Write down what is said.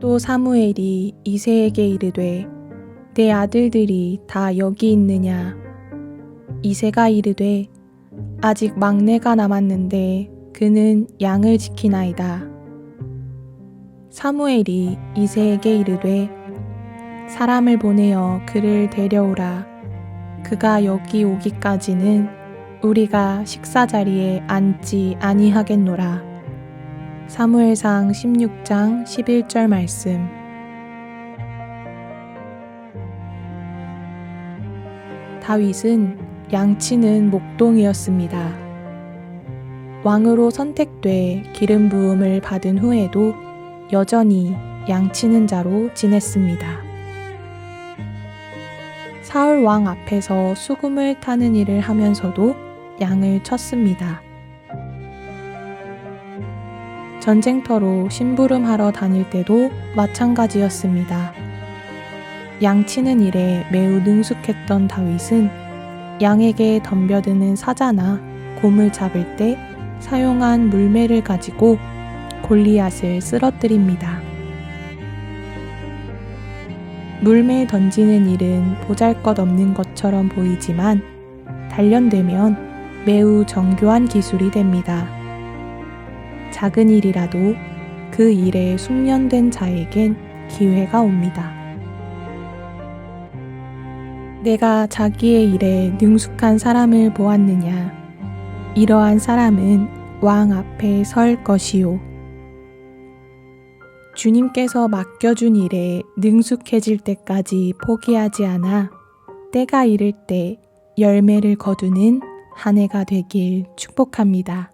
또 사무엘이 이새에게 이르되 내 아들들이 다 여기 있느냐? 이새가 이르되 아직 막내가 남았는데 그는 양을 지키나이다. 사무엘이 이새에게 이르되 사람을 보내어 그를 데려오라. 그가 여기 오기까지는 우리가 식사 자리에 앉지 아니하겠노라 사무엘상 16장 11절 말씀 다윗은 양치는 목동이었습니다. 왕으로 선택돼 기름 부음을 받은 후에도 여전히 양치는 자로 지냈습니다. 사울 왕 앞에서 수금을 타는 일을 하면서도 양을 쳤습니다. 전쟁터로 심부름하러 다닐 때도 마찬가지였습니다. 양치는 일에 매우 능숙했던 다윗은 양에게 덤벼드는 사자나 곰을 잡을 때 사용한 물매를 가지고 골리앗을 쓰러뜨립니다. 물매 던지는 일은 보잘 것 없는 것처럼 보이지만 단련되면 매우 정교한 기술이 됩니다. 작은 일이라도 그 일에 숙련된 자에겐 기회가 옵니다. 내가 자기의 일에 능숙한 사람을 보았느냐? 이러한 사람은 왕 앞에 설 것이요. 주님께서 맡겨준 일에 능숙해질 때까지 포기하지 않아 때가 이를 때 열매를 거두는 한 해가 되길 축복합니다.